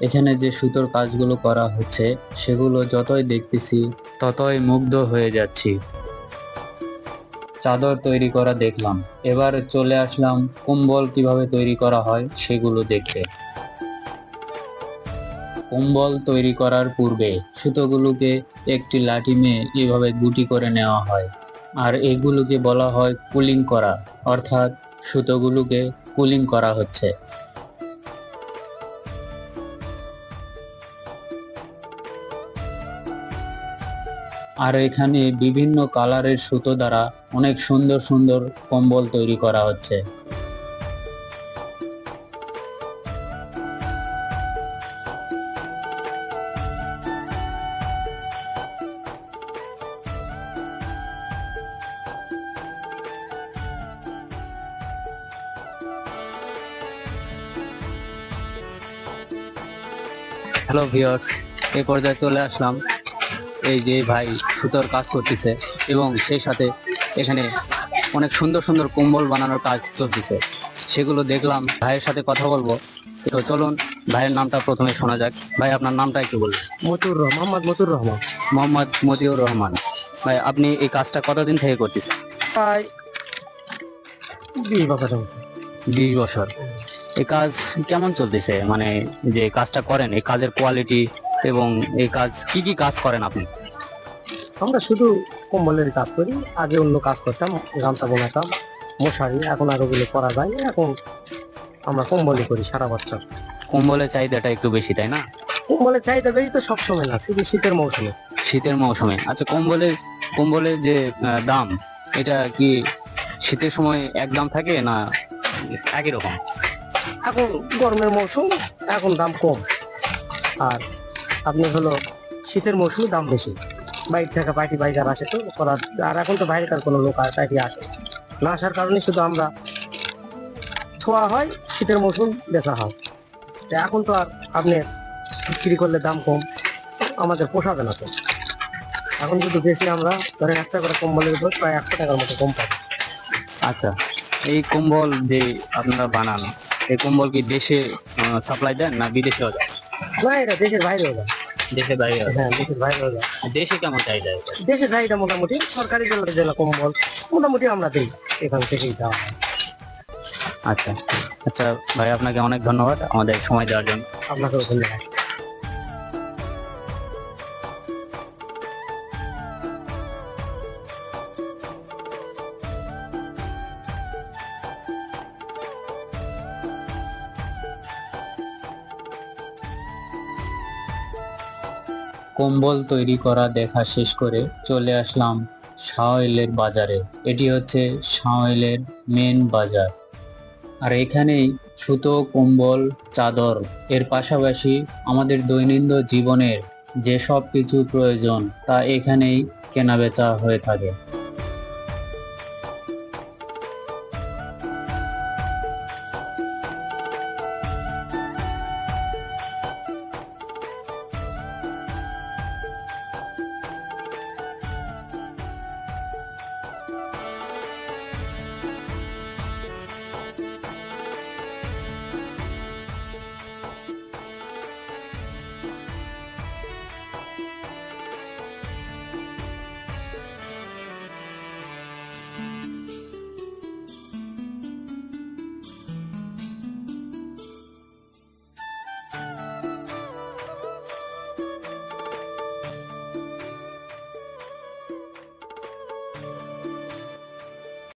এখানে যে সুতোর কাজগুলো করা হচ্ছে, সেগুলো যতই দেখতেছি, ততই মুগ্ধ হয়ে যাচ্ছি। চাদর তৈরি করা দেখলাম। এবার চলে আসলাম কম্বল কীভাবে তৈরি করা হয়, সেগুলো দেখতে। কম্বল তৈরি করার পূর্বে সুতোগুলোকে একটি লাঠি নিয়ে এভাবে গুটি করে নেওয়া হয়। আর এগুলোকে বলা হয় কুলিং করা, অর্থাৎ সুতোগুলোকে কুলিং করা হচ্ছে। আর এখানে বিভিন্ন কালারের সুতো দ্বারা অনেক সুন্দর সুন্দর কম্বল তৈরি করা হচ্ছে। হ্যালো ভিউয়ার্স এই পর্যায়ে চলে আসলাম। এই যে ভাই সুতোর কাজ করতেছে এবং সেই সাথে এখানে অনেক সুন্দর সুন্দর কম্বল বানানোর কাজ চলতেছে। সেগুলো দেখলাম ভাইয়ের সাথে কথা বলব। তো চলুন ভাইয়ের নামটা প্রথমে শোনা যাক। ভাই আপনার নামটা একটু বলুন। মতুর রহমান মোহাম্মদ মতুর রহমান। মোহাম্মদ মতিউর রহমান। ভাই আপনি এই কাজটা কতদিন থেকে করতেছেন? প্রায় বিশ বছর বিশ বছর। এই কাজ কেমন চলতেছে? মানে যে কাজটা করেন এই কাজের কোয়ালিটি এবং এই কাজ কি কি কাজ করেন আপনি? আমরা শুধু কম্বলের কাজ করি আগে অন্য কাজ করতাম গামছা বোনাতাম মশারি এখন আর ওগুলো করা যায় না এখন আমরা কম্বলই করি সারা বছর। কম্বলের চাহিদাটা একটু বেশি তাই না? কম্বলের চাহিদা বেশি তো সবসময় না শুধু শীতের মৌসুমে। শীতের মৌসুমে। আচ্ছা কম্বলের কম্বলের যে দাম এটা কি শীতের সময় এক দাম থাকে না একই রকম? এখন গরমের মৌসুম এখন দাম কম। আর আপনি হলো শীতের মৌসুমে দাম বেশি। বাইরে থেকে পার্টি বাইকার আসে তো করার আর এখন তো বাইরে তার কোনো লোক আর পার্টি আসে। না আসার কারণে শুধু আমরা ছোঁয়া হয়, শীতের মৌসুম বেচা হয়। তা এখন তো আর আপনি বিক্রি করলে দাম কম, আমাদের পোষাবে না তো। এখন যদি বেশি আমরা ধরেন একটা করে কম্বলের উপর প্রায় একশো টাকার মতো কম পাবো। আচ্ছা এই কম্বল যে আপনারা বানান, এই কম্বল কি দেশে সাপ্লাই দেন না বিদেশেও? যায় না এটা দেশের বাইরে দেশের বাইরে হ্যাঁ দেশের দেশে কেমন চাহিদা মোটামুটি সরকারি জেলা জেলা কম্বল মোটামুটি আমরা দিই এখান থেকেই দেওয়া আচ্ছা। আচ্ছা ভাই আপনাকে অনেক ধন্যবাদ আমাদের সময় দেওয়ার জন্য। আপনাকেও ধন্যবাদ। কম্বল তৈরি করা দেখা শেষ করে চলে আসলাম শাওয়েলের বাজারে। এটি হচ্ছে শাওয়েলের মেন বাজার। আর এখানেই সুতো, কম্বল, চাদর, এর পাশাপাশি আমাদের দৈনন্দিন জীবনের যে সব কিছু প্রয়োজন তা এখানেই কেনাবেচা হয়ে থাকে।